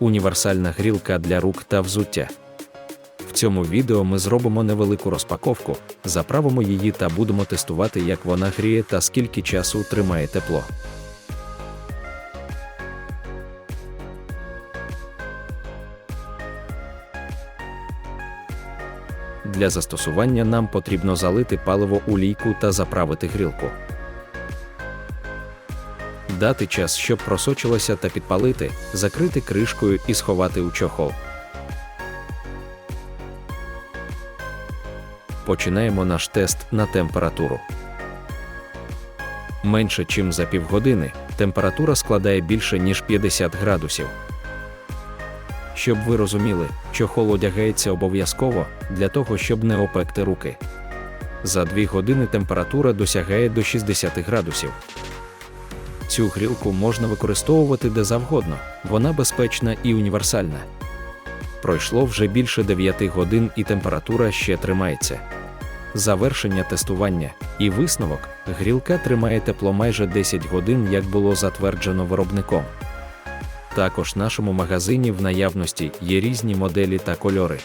універсальна грілка для рук та взуття. В цьому відео ми зробимо невелику розпаковку, заправимо її та будемо тестувати, як вона гріє та скільки часу тримає тепло. Для застосування нам потрібно залити паливо у лійку та заправити грілку. Дати час, щоб просочилося та підпалити, закрити кришкою і сховати у чохол. Починаємо наш тест на температуру. Менше чим за півгодини температура складає більше ніж 50 градусів. Щоб ви розуміли, чохол одягається обов'язково для того, щоб не опекти руки. За 2 години температура досягає до 60 градусів. Цю грілку можна використовувати де завгодно, вона безпечна і універсальна. Пройшло вже більше 9 годин і температура ще тримається. Завершення тестування і висновок грілка тримає тепло майже 10 годин, як було затверджено виробником. Також в нашому магазині в наявності є різні моделі та кольори.